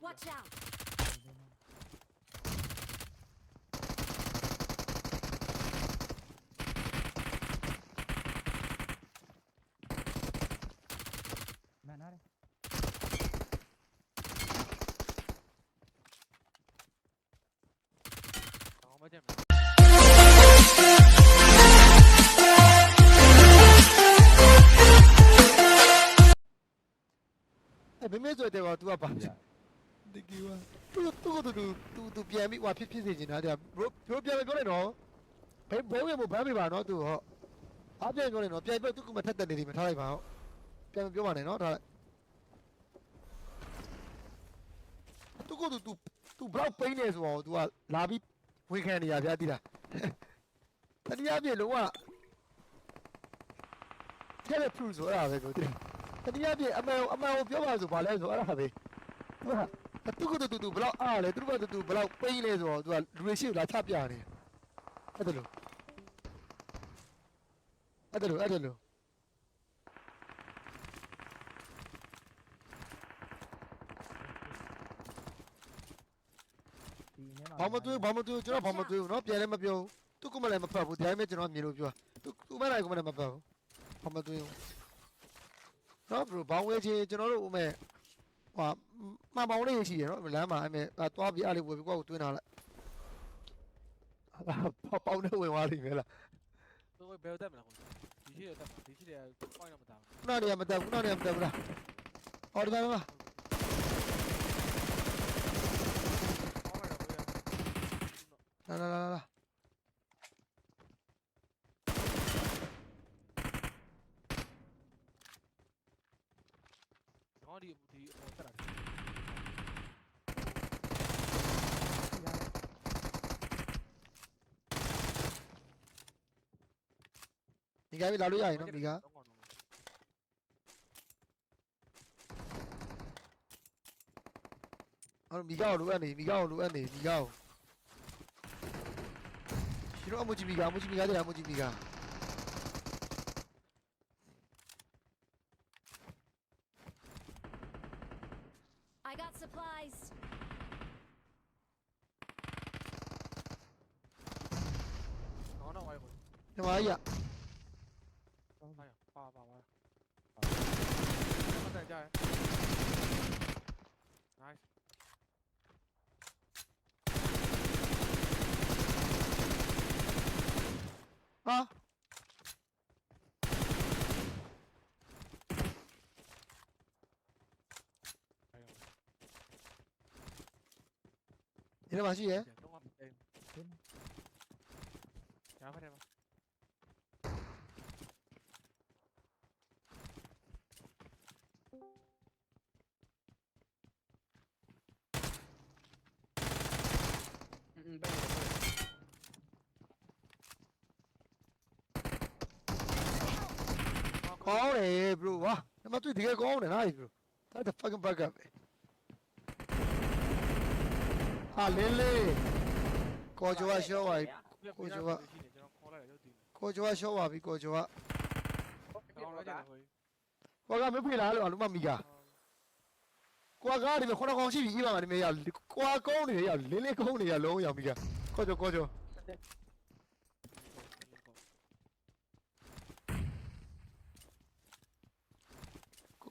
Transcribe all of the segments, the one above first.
Watch out! ဒီဝါသူသူသူသူသူပြန်ပြီးဟွာဖြစ်ဖြစ်စေချင်တာကြာဘရိုဘရိုပြန်ပြောလိုက်တော့ဘယ်ဘုံရမဘမ်းပြပါနော်သူဟောအားပြန်ပြောလိုက်နော်ပြန်ပြောသူကမထက်တက်နေတယ်မထားလိုက်ပါဟောပြန်ပြောပါနဲ့နော်ထားလိုက်သူကသူသူသူဘလောက်ပိန်းနေဆိုတော့ तू ကလာပြီးဝင်ခံနေရဗျာတိလားတတိယပြေလုံးဝထဲလက်ဖရူဆိုတာပဲကိုတိလားတတိယပြေအမှန်အမှန်ကိုပြောပါဆိုဘာလဲဆိုအဲ့ဒါပဲဟုတ်လား သူကတူတူဘလောက်အားလဲသူကတူတူဘလောက်ပိန်းလဲဆိုတော့သူကလူတွေရှိလာချပြနေအဲ့ဒါလို့အဲ့ဒါလို့အဲ့ဒါလို့ ဒီထဲမှာ ဘာမတွေ့ဘာမတွေ့ကျွန်တော်ဘာမတွေ့ဘူးเนาะပြန်လည်းမပြောဘူးသူကမလည်းမဖတ်ဘူးဒါပေမဲ့ကျွန်တော်မြင်လို့ပြောသူသူမလည်းကမလည်းမဖတ်ဘူးဘာမတွေ့ဘူးเนาะ bro ဘောင်းဝဲချင်းကျွန်တော်တို့ဦးမဲ့ဟို မှန်ပေါင်းလေးရှိရနော်လမ်းမှာအဲ့မဲ့သွားပြီးအားလေးဝယ်ပြီးကိုယ့်ကိုတွင်းထားလိုက်ပေါပေါင်းနဲ့ဝင်သွားလိမ့်မယ်လားသူကဘယ်တက်မလားခွန်ဒီရှိရတက်မှာဒီရှိရပွိုင်းတော့မတက်ဘူးခုနတွေကမတက်ခုနတွေကမတက်ဘူးလားအော်ဒီမှာပါလာလာလာလာ ဒီကပြီးလာလို့ရရင်နော်မိကအဲ့မိကောလိုအပ်နေမိကောလိုအပ်နေမိကောရှင်တို့အမကြီးမိကအမကြီးမိကတဲ့အမကြီးမိက I got supplies. ဟောတော့ဝိုင်းကိုဒီမှာကြီး rồi Nice Ơ à. 얘네 맞지 얘? 야, 똥 한번 때려. 야, 그래 봐. ကောင်းတယ် bro ဟာဒီမှာတွေ့တကယ်ကောင်းတယ်ဟာ bro that the fucking bug up ဟာလင်းလေးကောကျော်ကရှော့ပါပြီကိုကျော်ကရှိနေကျွန်တော်ခေါ်လိုက်တယ်ရုပ်တည်ကောကျော်ကရှော့ပါပြီကောကျော်ကကောင်းလိုက်ကြတယ်ကိုကွာကမဖေးလားလို့အလုံးမမိကကွာကားဒီမှာခုနကောင်ရှိပြီအေးပါမဒီမေးရကွာကောင်းနေရလင်းလေးကောင်းနေရလုံးရောက်ပြီကကောကျော်ကောကျော်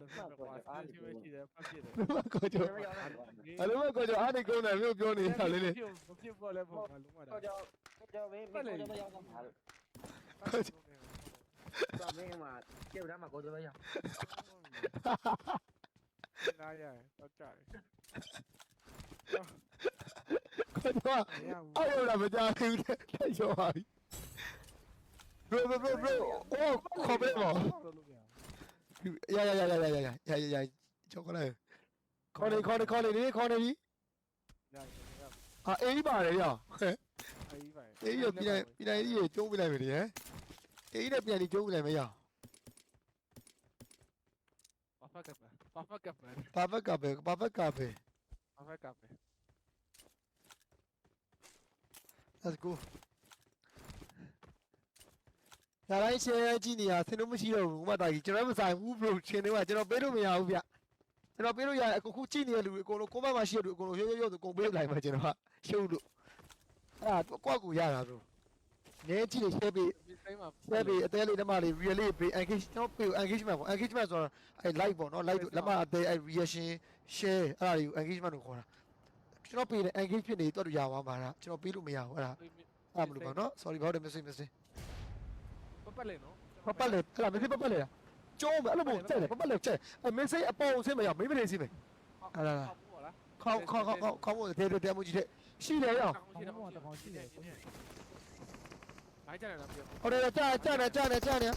လက်ဖက်ကွာအားကြီးပဲရှိတယ်ဖက်ပြစ်တယ်လုံးဝကိုကျော်အလုံးဝကိုကျော်အားနေကုန်တယ်မျိုးပြောနေတာလေးလေးမဖြစ်ပေါ်လဲပေါ့ငါလုံးဝတာကိုကျော်ကိုကျော်ဘေးကိုကျော်မရောက်တော့မှာလို့ကိုကျော်ဘာမင်းမှာကျော်ရမှာကိုကျော်ပဲရောက်နားရတော့ကြတယ်ကိုကျော်အော်ရမကြဘူးလက်ရောပါပြီ bro bro bro bro 哦，靠背嘛。 ခေါ်ပေးပါလို့လို့မရရရရရရရရရရရချောကလက်ခေါ်နေခေါ်နေခေါ်နေနေခေါ်နေပြီရတယ်ရဟာအေးပါတယ်ဗျာဟဲ့အေးပါအေးရပြည်နိုင်ပြည်နိုင်ကြီးကျုံးပြလိုက်ပြီလေဟဲ့အေးနဲ့ပြန်ပြီးကျုံးပြလိုက်မရဘာဖက်ကပ်ဘာဖက်ကပ်မယ်ဘာဘက်ကပဲဘာဘက်ကပဲဘာဖက်ကပ်မယ် let's go ဒါတိုင်း share ကြည့်နေရဆင်းလို့မရှိတော့ဘူးဥမတာကြီးကျွန်တော်မဆိုင်ဘူး bro ရှင်တွေကကျွန်တော်ပေးလို့မရဘူးဗျကျွန်တော်ပေးလို့ရအခုခုကြည့်နေတဲ့လူတွေအကုန်လုံးကိုမမရှိတဲ့လူအကုန်လုံးရောရောရောဆိုကုန်ပေးလိုက်မှာကျွန်တော်ကရှုပ်လို့အဲ့ဒါကွက်ကူရတာ bro နည်းကြည့်နေ share ပေးဒီတိုင်းမှာ share ပေးအသေးလေးတမလေး really ပေး engage ကျွန်တော်ပေး engagement ပေါ့ engagement ဆိုတော့အဲ့ like ပေါ့နော် like လက်မအသေးအဲ့ reaction share အဲ့ဒါတွေကို engagement လို့ခေါ်တာကျွန်တော်ပေးတယ် engage ဖြစ်နေတော့တူရပါမှာလားကျွန်တော်ပေးလို့မရဘူးအဲ့ဒါအဲ့မလို့ပါနော် sorry ဘာလို့ message message ပတ်ပတ်လေနော်ပပတ်လေအဲ့ဒါ message ပပတ်လေကျုံးမယ်အဲ့လိုမျိုးကြက်တယ်ပပတ်လေကြက်အဲ့ message အပေါ်ဆင်းမရမိမလေးစီမယ်ဟုတ်လားခေါင်းခေါင်းခေါင်းခေါင်းခေါင်းမို့တဲတဲတဲမှုကြီးတဲ့ရှိတယ်ရောဘာကြတယ်လားပြောဟိုတယ်ကြာကြာနေကြာနေကြာနေ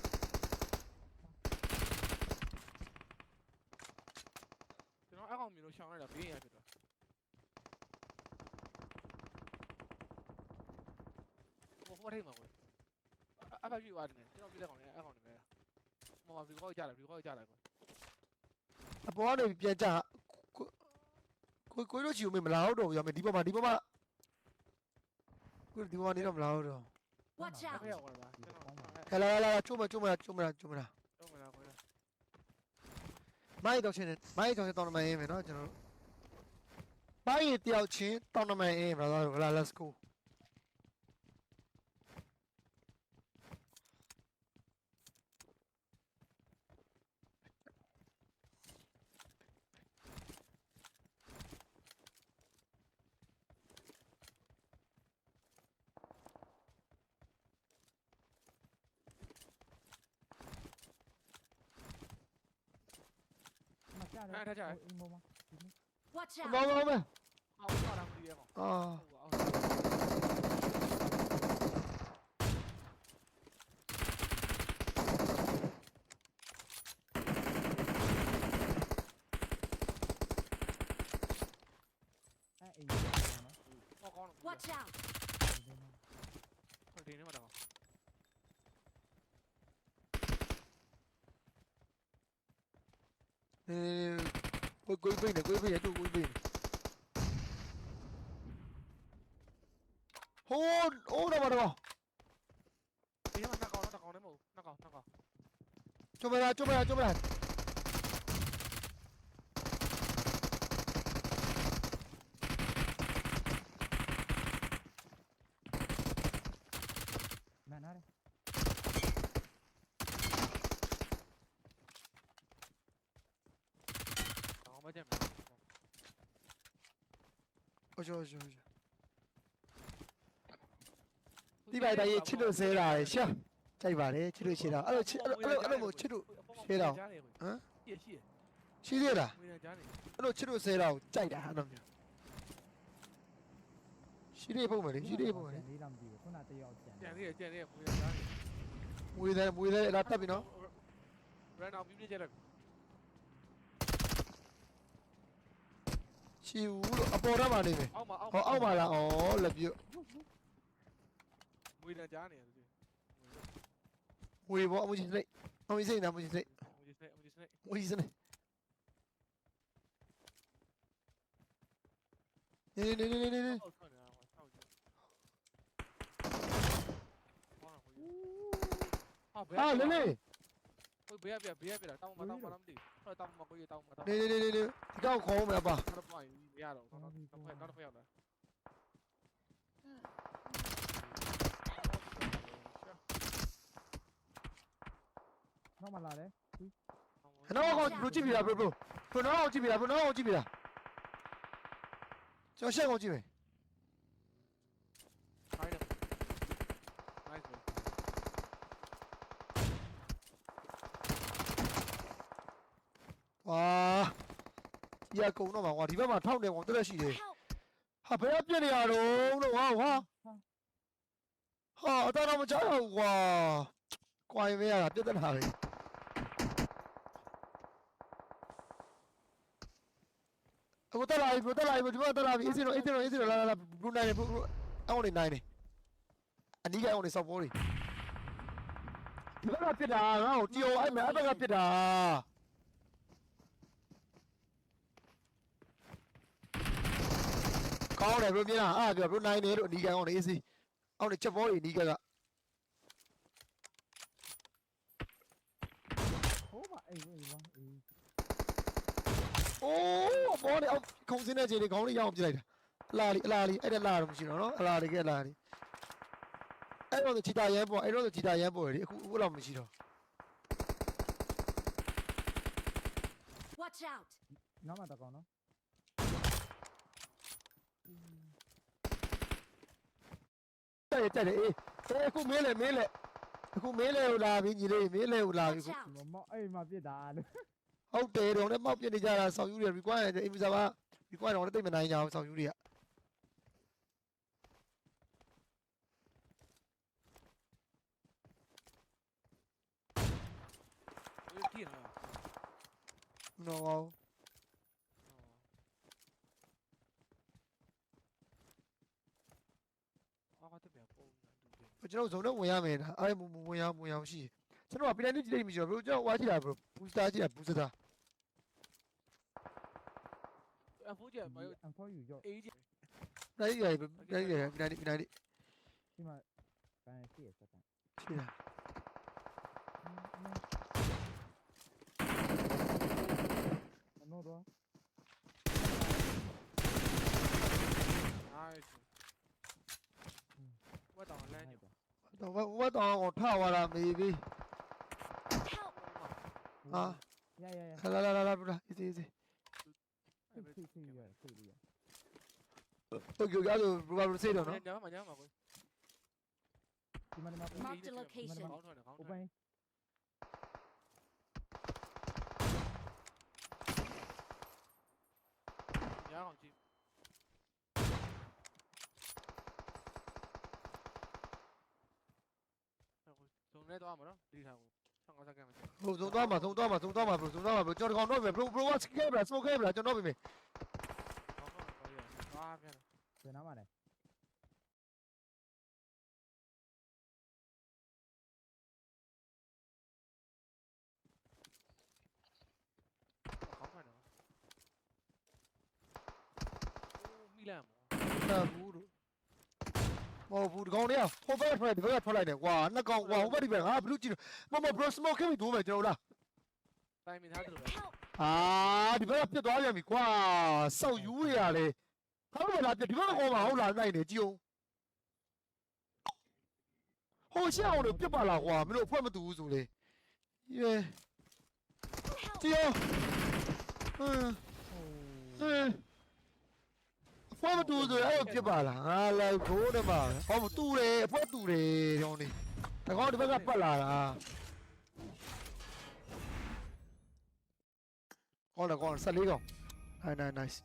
ကျွန်တော်အကောင်မျိုးလို့ရှောင်းလိုက်တာဘေးရဖြစ်သွားဘောဘောထိမှာကွယ်အ ဖက်ပြပါတယ်ကျွန်တော်ပြတဲ့ကောင်လေးအကောင်နေပဲမမဒီကောက်ကြတယ်ဒီကောက်ကြတယ်ကွယ်အပေါ်ကနေပြန်ကြာကိုကိုတို့ချီဦးမလာတော့ဘူးရောမယ်ဒီပေါ်မှာဒီပေါ်မှာကိုဒီပေါ်မှာနေတော့မလာတော့ Watch အ out! ဖေရောက်လာတာကျွန်တော်ခလာလာချုံမချုံမချုံမချုံမတော့မလားကွယ်မိုင်းတော့ချင်းမိုင်းတော့ချင်းတောင်းနမအင်းမယ်နော်ကျွန်တော်မိုင်းတယောက်ချင်းတောင်းနမအင်း brother လာ let's go ah, touch ആവാം. Watch out! Bomb, bomb. ആ Watch out! ഏ တ်တယ်နေမှာတော့အဲကိုကိုပိနေကိုပိနေတူကိုပိနေဟိုးဟိုးတော့မတော့ဒီမှာနှစ်ကောင်တော့တစ်ကောင်လည်းမဟုတ်နှစ်ကောင်နှစ်ကောင် ကျမလာကျမလာကျမလာ မန်နာတယ် ကောင်မကြက်မယ် အချိုးအချိုးဒီပိုက်တိုင်းချစ်လို့ဆဲတာလေရှာကြိုက်ပါလေချစ်လို့ချစ်တာအဲ့လိုချစ်အဲ့လိုအဲ့လိုမို့ချစ်လို့ဟမ်ရှိရှိရှိရှိသေးလားဝေးကြားနေအဲ့လိုချစ်လို့ဆဲတာကိုကြိုက်တာအဲ့လိုမျိုးရှိသေးပုံမယ်လေရှိသေးပုံမယ်လေလေးတော့မကြည့်ဘူးခုနတယောက်ကျန်ကြံသေးတယ်ကြံသေးတယ်ဝေးကြားနေမွေးတယ်မွေးတယ်အဲ့ဒါတက်ပြီနော်ရန်အောင်ပြပြကြတယ် ရှိဘူးလို့အပေါ်ထဲမှာနေမယ်အောက်မှာအောက်ဟောအောက်မှာလားဩလက်ပြုတ်ဝေးကြားနေတယ်မွေဘောအမကြီးစိတ်အမကြီးစိတ်နာမကြီးစိတ်ဝေးစနေဝေးစနေမွေကြီးစနေနေနေနေနေနေနေဟုတ်တယ်ဟုတ်တယ်ဟာဘယ်ဟာလေလေ ဟိုဘေးပြဘေးပြတောင်းမတောင်းမလားမသိဘူးတောင်းမကိုရတောင်းမတောင်းနေနေနေနေဒီကောက်ခေါ်မယ်အပါတော့ပွိုင်းမရတော့တော့တော့ဖက်တော့ဖက်ရောက်လာနောက်မှလာတယ်ခဏကောဘလိုကြည့်ပြီလားဘလိုဘလိုဘလိုတော့ကြည့်ပြီလားဘလိုတော့ကြည့်ပြီလားကျွန်တော်ရှက်ကောင်ကြည့်မယ် ခိုင်းတယ် nice ဝါ ဒီကကုံတော့မှာကွာဒီဘက်မှာထောက်တယ်ကောင်တက်ရှိတယ် Help! ဟာဘယ်ကပြက်နေရတော့လို့ဟာဟာဟာအတော်တော့မကြောက်ဘူးကွာကွာရင်မရတာပြက်တက်လာပြီအခုတက်လာပြီဘရိုတက်လာပြီဒီမှာတက်လာပြီအေးစင်တော့အေးစင်တော့အေးစင်တော့လာလာလာဘရိုနိုင်တယ်ဘရိုအောင်းနေနိုင်တယ်အနီးကအောင်းနေစောက်ပေါ်နေဒီဘက်ကပြစ်တာငါ့ကိုတီယိုအဲ့မဲ့အဲ့ဘက်ကပြစ်တာ ကောင်းတယ်ဘရိုမြင်လားအားပြောဘရိုနိုင်တယ်တို့အနီးကအောင်းနေအေးစီအောင်းနေချက်ပေါ်နေအနီးကကဟိုးပါအေးဝေးဝါအေးအိုးဘောနေအောင်ခုံစင်းတဲ့ချိန်တွေခေါင်းလေးရအောင်ပြလိုက်တာအလားလီအလားလီအဲ့ဒါလားတော့မရှိတော့နော်အလားလီကအလားလီအဲ့တော့ချီတာရမ်းပေါ်အဲ့တော့ချီတာရမ်းပေါ်လေအခုအခုတော့မရှိတော့ Watch out! နောက်မှတကောင်နော် တက်ရတက်တယ်အေးအေးအခုမင်းလေမင်းလေအခုမင်းလေဟိုလာပြီညီလေးမင်းလေဟိုလာပြီ Watch အခု out! ဒီမောက်အေးမပြစ်တာလို့ဟုတ်တယ်တော့လည်းမောက်ပြနေကြ ကျွန်တော်ဇုံတော့ဝင်ရမယ်လားအဲ့ဝင်ရဝင်ရအောင်ရှိကျွန်တော်ကပြန်နေကြည့်လိုက်မှကျွန်တော်ဘယ်လိုကျွန်တော်ဝါကြည့်တာဘယ်လိုဘူစတာကြည့်တာဘူစတာ M4 ကျဘာလို့ I'm for you ရော့ AG နိုင်ရနိုင်ရနိုင်ရနိုင်ရဒီမှာဘန်ရှိရစက်တန်ရှိလားမနော်တော့ Nice တော့ဝတ်တော်ကိုထသွားတာမေးပြီ Help! ဟာ ရရရ လာလာလာလာဘရာ easy easy စိတ်စိတ်စိတ်ရစိတ်ရဟုတ်ကဲ့ရတော့ဘရာဘရာစေးတော့နော်ညမှာညမှာကိုဒီမှာဒီမှာ Mark the location. ကောင်းထွက်တယ်ကောင်းထွက် open ညအောင်ကြည့်ဇုံ နဲ့တော့မှာနော်ဒီထားကို55စက္ကန့်ပဲဟိုသုံးသွားမှာသုံးသွားမှာသုံးသွားမှာဘရာသုံးသွားမှာဘရာကျွန်တော်ကောင်တော့ဘရာဘရာစကေးဘရာစကေးဘရာကျွန်တော်ပြီမေကောင်းတော့ကောင်းရအာပြန်ပြန်နားမှာလေကောင်းမှန်တော့မီလန်မောတာဘူး လို့ဟောဘူးဒီကောင်လေးဟိုဘက်ထွက်ဒီဘက်ထွက်လိုက်တယ်ကွာနှစ်ကောင်ကွာဟိုဘက်ဒီဘက်ဟာဘလူးကြည့်မမဘရာစမောကင်းဒိုးမယ်ကျွန်တော်လားတိုင်မင်ထားတယ်လို့ Help! အာဒီဘက်ကပြတ်သွားပြန်ပြီကွာစောက်ယူရရလေဟာလို့လာပြဒီဘက်ကကောမှာဟုတ်လားနိုင်နေကြည့်အောင်ဟိုရှေ့အောင်လို့ပြတ်ပါလားကွာမင်းတို့အဖွဲ့မတူဘူးဆိုလေယေ Help! ကြည့်အောင်ဟမ်ဟမ်အ ဖွဲ့မတူဆိုအဲ့လိုပြတ်ပါလားငါလိုက်ဘိုးနဲ့ပါဟောမတူတယ်အဖွဲ့တူတယ်ဒီကောင်လေးတကောင်ဒီဘက်ကပတ်လာတာကောင်းတယ်ကောင်းတယ်14ကောင် nice nice nice